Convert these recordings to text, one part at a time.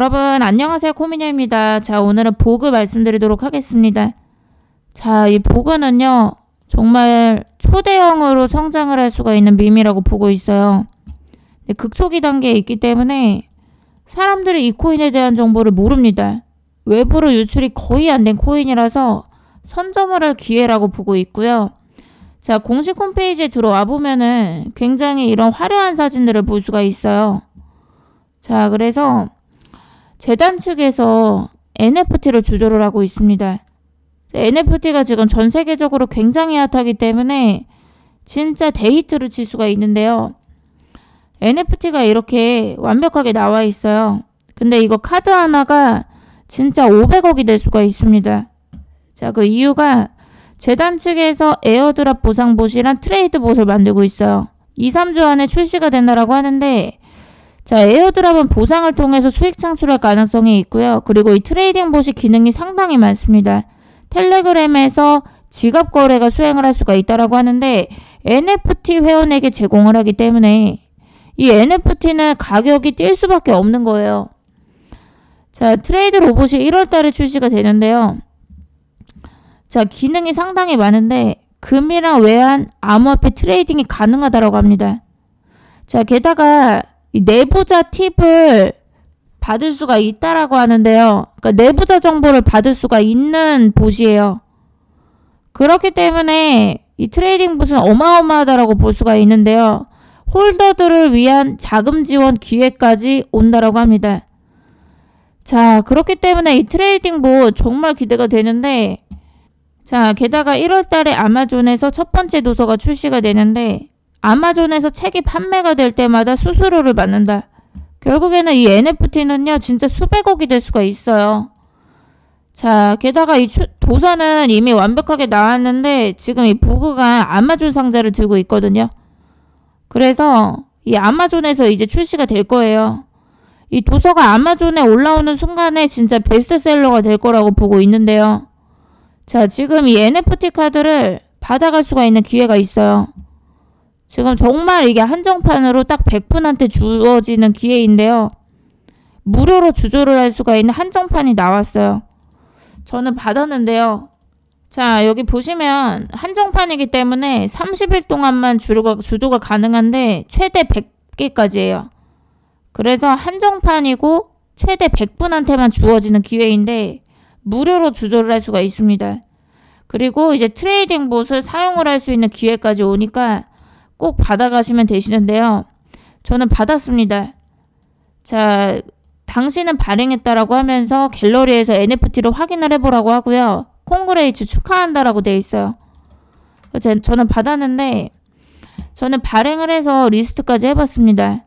여러분 안녕하세요 코미녀입니다. 자 오늘은 보그 말씀드리도록 하겠습니다. 자이 보그는요 정말 초대형으로 성장을 할 수가 있는 밈이라고 보고 있어요. 극초기 단계에 있기 때문에 사람들이 이 코인에 대한 정보를 모릅니다. 외부로 유출이 거의 안 된 코인이라서 선점을 할 기회라고 보고 있고요. 자 공식 홈페이지에 들어와 보면은 굉장히 이런 화려한 사진들을 볼 수가 있어요. 자 그래서 재단 측에서 NFT를 주조를 하고 있습니다. NFT가 지금 전 세계적으로 굉장히 핫하기 때문에 진짜 데이트를 칠 수가 있는데요. NFT가 이렇게 완벽하게 나와 있어요. 근데 이거 카드 하나가 진짜 500억이 될 수가 있습니다. 자, 그 이유가 재단 측에서 에어드랍 보상봇이란 트레이드 봇을 만들고 있어요. 2, 3주 안에 출시가 된다라고 하는데 자, 에어드랍은 보상을 통해서 수익 창출할 가능성이 있고요. 그리고 이 트레이딩 봇이 기능이 상당히 많습니다. 텔레그램에서 지갑 거래가 수행을 할 수가 있다라고 하는데 NFT 회원에게 제공을 하기 때문에 이 NFT는 가격이 뛸 수밖에 없는 거예요. 자, 트레이드 로봇이 1월 달에 출시가 되는데요. 자, 기능이 상당히 많은데 금이랑 외환, 암호화폐 트레이딩이 가능하다라고 합니다. 자, 게다가 이 내부자 팁을 받을 수가 있다라고 하는데요. 그러니까 내부자 정보를 받을 수가 있는 봇이에요. 그렇기 때문에 이 트레이딩 봇은 어마어마하다라고 볼 수가 있는데요. 홀더들을 위한 자금 지원 기회까지 온다라고 합니다. 자, 그렇기 때문에 이 트레이딩 봇 정말 기대가 되는데 자, 게다가 1월 달에 아마존에서 첫 번째 도서가 출시가 되는데 아마존에서 책이 판매가 될 때마다 수수료를 받는다. 결국에는 이 NFT는요, 진짜 수백억이 될 수가 있어요. 자, 게다가 이 추, 도서는 이미 완벽하게 나왔는데 지금 이 부그가 아마존 상자를 들고 있거든요. 그래서 이 아마존에서 이제 출시가 될 거예요. 이 도서가 아마존에 올라오는 순간에 진짜 베스트셀러가 될 거라고 보고 있는데요. 자, 지금 이 NFT 카드를 받아갈 수가 있는 기회가 있어요. 지금 정말 이게 한정판으로 딱 100분한테 주어지는 기회인데요. 무료로 주조를 할 수가 있는 한정판이 나왔어요. 저는 받았는데요. 자, 여기 보시면 한정판이기 때문에 30일 동안만 주조가, 주조가 가능한데 최대 100개까지예요. 그래서 한정판이고 최대 100분한테만 주어지는 기회인데 무료로 주조를 할 수가 있습니다. 그리고 이제 트레이딩 봇을 사용을 할 수 있는 기회까지 오니까 꼭 받아가시면 되시는데요. 저는 받았습니다. 자, 당신은 발행했다라고 하면서 갤러리에서 NFT를 확인을 해보라고 하고요. 콩그레이츠 축하한다라고 돼 있어요. 제, 저는 받았는데 저는 발행을 해서 리스트까지 해봤습니다.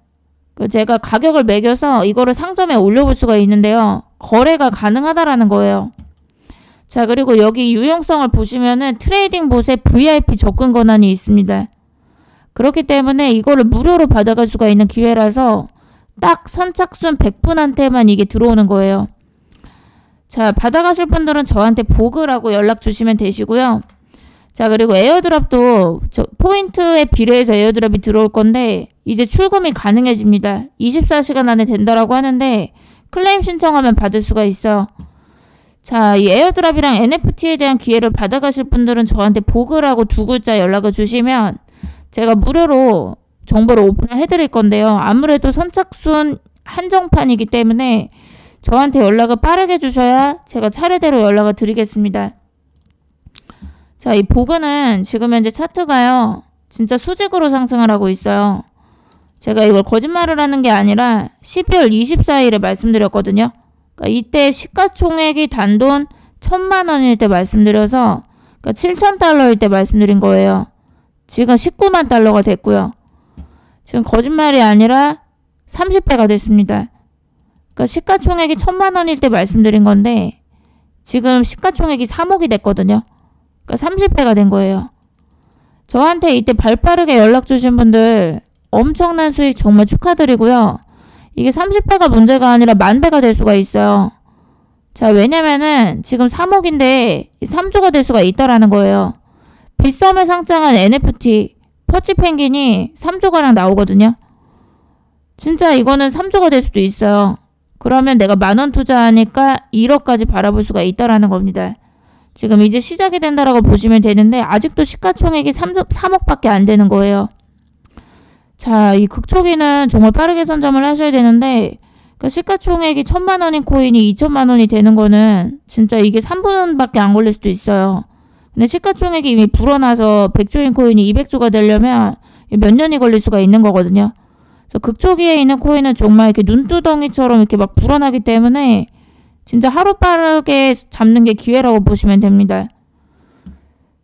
제가 가격을 매겨서 이거를 상점에 올려볼 수가 있는데요. 거래가 가능하다라는 거예요. 자, 그리고 여기 유용성을 보시면은 트레이딩 봇에 VIP 접근 권한이 있습니다. 그렇기 때문에 이거를 무료로 받아갈 수가 있는 기회라서 딱 선착순 100분한테만 이게 들어오는 거예요. 자, 받아가실 분들은 저한테 보그라고 연락 주시면 되시고요. 자, 그리고 에어드랍도 포인트에 비례해서 에어드랍이 들어올 건데 이제 출금이 가능해집니다. 24시간 안에 된다라고 하는데 클레임 신청하면 받을 수가 있어요. 자, 이 에어드랍이랑 NFT에 대한 기회를 받아가실 분들은 저한테 보그라고 두 글자 연락을 주시면 제가 무료로 정보를 오픈해 드릴 건데요. 아무래도 선착순 한정판이기 때문에 저한테 연락을 빠르게 주셔야 제가 차례대로 연락을 드리겠습니다. 자, 이 보그는 지금 현재 차트가요. 진짜 수직으로 상승을 하고 있어요. 제가 이걸 거짓말을 하는 게 아니라 12월 24일에 말씀드렸거든요. 그러니까 이때 시가총액이 단돈 천만 원일 때 말씀드려서 그러니까 7천 달러일 때 말씀드린 거예요. 지금 19만 달러가 됐고요. 지금 거짓말이 아니라 30배가 됐습니다. 그러니까 시가총액이 천만 원일 때 말씀드린 건데 지금 시가총액이 3억이 됐거든요. 그러니까 30배가 된 거예요. 저한테 이때 발빠르게 연락 주신 분들 엄청난 수익 정말 축하드리고요. 이게 30배가 문제가 아니라 만배가 될 수가 있어요. 자, 왜냐면은 지금 3억인데 3조가 될 수가 있다라는 거예요. 빗썸에 상장한 NFT 퍼치 펭귄이 3조가량 나오거든요. 진짜 이거는 3조가 될 수도 있어요. 그러면 내가 만 원 투자하니까 1억까지 바라볼 수가 있다라는 겁니다. 지금 이제 시작이 된다라고 보시면 되는데 아직도 시가총액이 3, 3억밖에 안 되는 거예요. 자, 이 극초기는 정말 빠르게 선점을 하셔야 되는데 그 시가총액이 천만 원인 코인이 2천만 원이 되는 거는 진짜 이게 3분밖에 안 걸릴 수도 있어요. 근데 시가총액이 이미 불어나서 100조인 코인이 200조가 되려면 몇 년이 걸릴 수가 있는 거거든요. 그래서 극초기에 있는 코인은 정말 이렇게 눈두덩이처럼 이렇게 막 불어나기 때문에 진짜 하루 빠르게 잡는 게 기회라고 보시면 됩니다.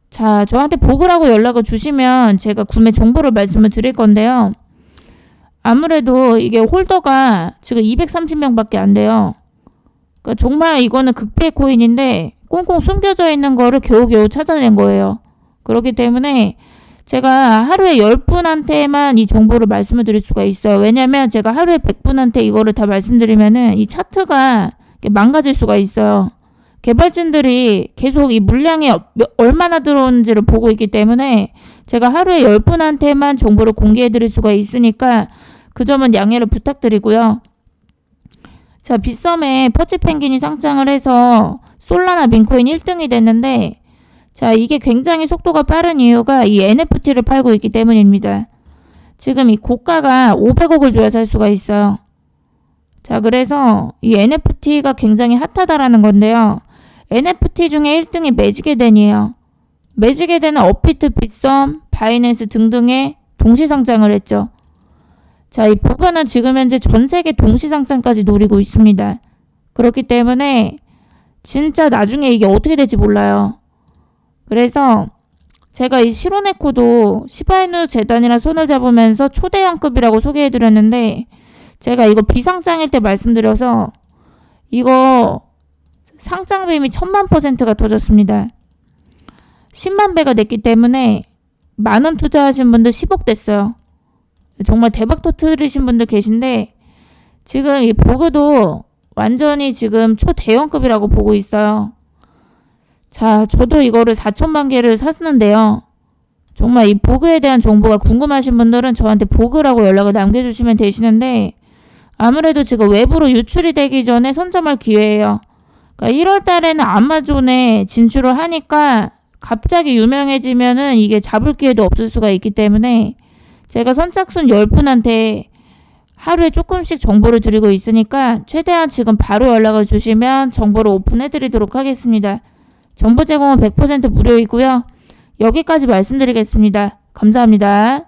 자, 저한테 보그라고 연락을 주시면 제가 구매 정보를 말씀을 드릴 건데요. 아무래도 이게 홀더가 지금 230명밖에 안 돼요. 그러니까 정말 이거는 극비의 코인인데 꽁꽁 숨겨져 있는 거를 겨우겨우 찾아낸 거예요. 그렇기 때문에 제가 하루에 10분한테만 이 정보를 말씀을 드릴 수가 있어요. 왜냐면 제가 하루에 100분한테 이거를 다 말씀드리면은 이 차트가 망가질 수가 있어요. 개발진들이 계속 이 물량이 얼마나 들어오는지를 보고 있기 때문에 제가 하루에 10분한테만 정보를 공개해 드릴 수가 있으니까 그 점은 양해를 부탁드리고요. 자, 빗썸에 퍼치 펭귄이 상장을 해서 솔라나 민코인 1등이 됐는데 자, 이게 굉장히 속도가 빠른 이유가 이 NFT를 팔고 있기 때문입니다. 지금 이 고가가 500억을 줘야 살 수가 있어요. 자, 그래서 이 NFT가 굉장히 핫하다라는 건데요. NFT 중에 1등이 매직에덴이에요. 매직에덴은 업비트, 빗썸, 바이낸스 등등의 동시상장을 했죠. 자, 이 보가는 지금 현재 전 세계 동시상장까지 노리고 있습니다. 그렇기 때문에 진짜 나중에 이게 어떻게 될지 몰라요. 그래서 제가 이 시로네코도 시바이누 재단이랑 손을 잡으면서 초대형급이라고 소개해드렸는데 제가 이거 비상장일 때 말씀드려서 이거 상장빔이 천만 퍼센트가 터졌습니다. 10만 배가 됐기 때문에 만 원 투자하신 분들 10억 됐어요. 정말 대박 터트리신 분들 계신데 지금 이 보그도 완전히 지금 초대형급이라고 보고 있어요. 자, 저도 이거를 4천만 개를 샀는데요. 정말 이 보그에 대한 정보가 궁금하신 분들은 저한테 보그라고 연락을 남겨주시면 되시는데 아무래도 지금 외부로 유출이 되기 전에 선점할 기회예요. 그러니까 1월 달에는 아마존에 진출을 하니까 갑자기 유명해지면은 이게 잡을 기회도 없을 수가 있기 때문에 제가 선착순 10분한테 하루에 조금씩 정보를 드리고 있으니까 최대한 지금 바로 연락을 주시면 정보를 오픈해 드리도록 하겠습니다. 정보 제공은 100% 무료이고요. 여기까지 말씀드리겠습니다. 감사합니다.